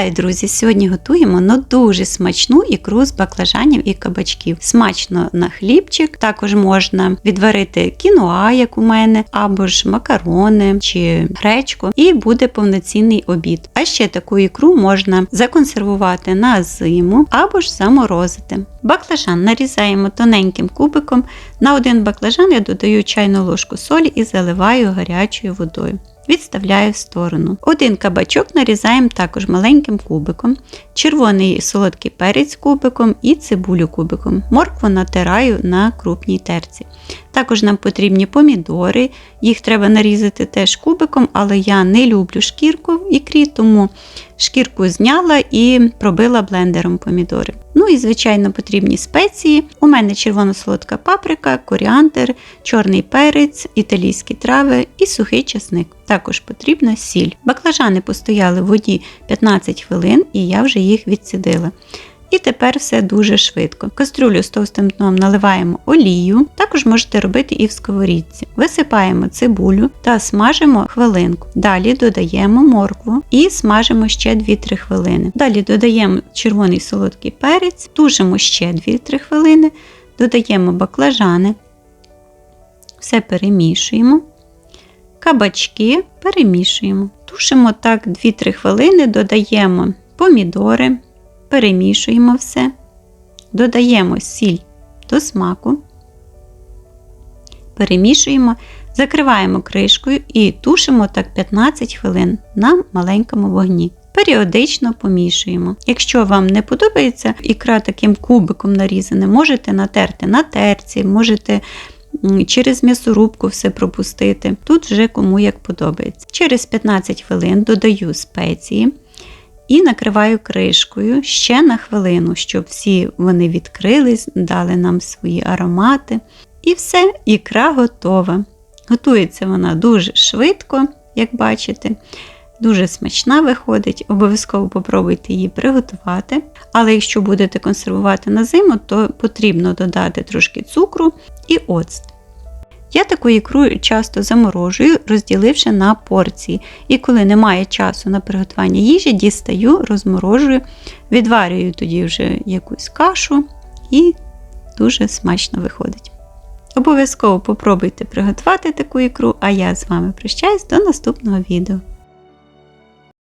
Вітаю, друзі! Сьогодні готуємо ну, дуже смачну ікру з баклажанів і кабачків. Смачно на хлібчик. Також можна відварити кіноа, як у мене, або ж макарони чи гречку, і буде повноцінний обід. А ще таку ікру можна законсервувати на зиму або ж заморозити. Баклажан нарізаємо тоненьким кубиком. На один баклажан я додаю чайну ложку солі і заливаю гарячою водою. Відставляю в сторону. Один кабачок нарізаємо також маленьким кубиком, червоний солодкий перець кубиком і цибулю кубиком. Моркву натираю на крупній терці. Також нам потрібні помідори, їх треба нарізати теж кубиком, але я не люблю шкірку в ікрі, тому шкірку зняла і пробила блендером помідори. Ну і, звичайно, потрібні спеції. У мене червоно-солодка паприка, коріандр, чорний перець, італійські трави і сухий часник. Також потрібна сіль. Баклажани постояли в воді 15 хвилин і я вже їх відсідила. І тепер все дуже швидко. Кастрюлю з товстим дном наливаємо олію, також можете робити і в сковорідці. Висипаємо цибулю та смажимо хвилинку. Далі додаємо моркву і смажимо ще 2-3 хвилини. Далі додаємо червоний солодкий перець, тушимо ще 2-3 хвилини, додаємо баклажани, все перемішуємо. Кабачки перемішуємо. Тушимо так 2-3 хвилини, додаємо помідори перемішуємо все, додаємо сіль до смаку, перемішуємо, закриваємо кришкою і тушимо так 15 хвилин на маленькому вогні. Періодично помішуємо. Якщо вам не подобається ікра таким кубиком нарізана, можете натерти на терці, можете через м'ясорубку все пропустити. Тут вже кому як подобається. Через 15 хвилин додаю спеції. І накриваю кришкою ще на хвилину, щоб всі вони відкрились, дали нам свої аромати. І все, ікра готова. Готується вона дуже швидко, як бачите. Дуже смачна виходить, обов'язково попробуйте її приготувати. Але якщо будете консервувати на зиму, то потрібно додати трошки цукру і оцт. Я таку ікру часто заморожую, розділивши на порції. І коли немає часу на приготування їжі, дістаю, розморожую, відварюю тоді вже якусь кашу і дуже смачно виходить. Обов'язково попробуйте приготувати таку ікру, а я з вами прощаюсь до наступного відео.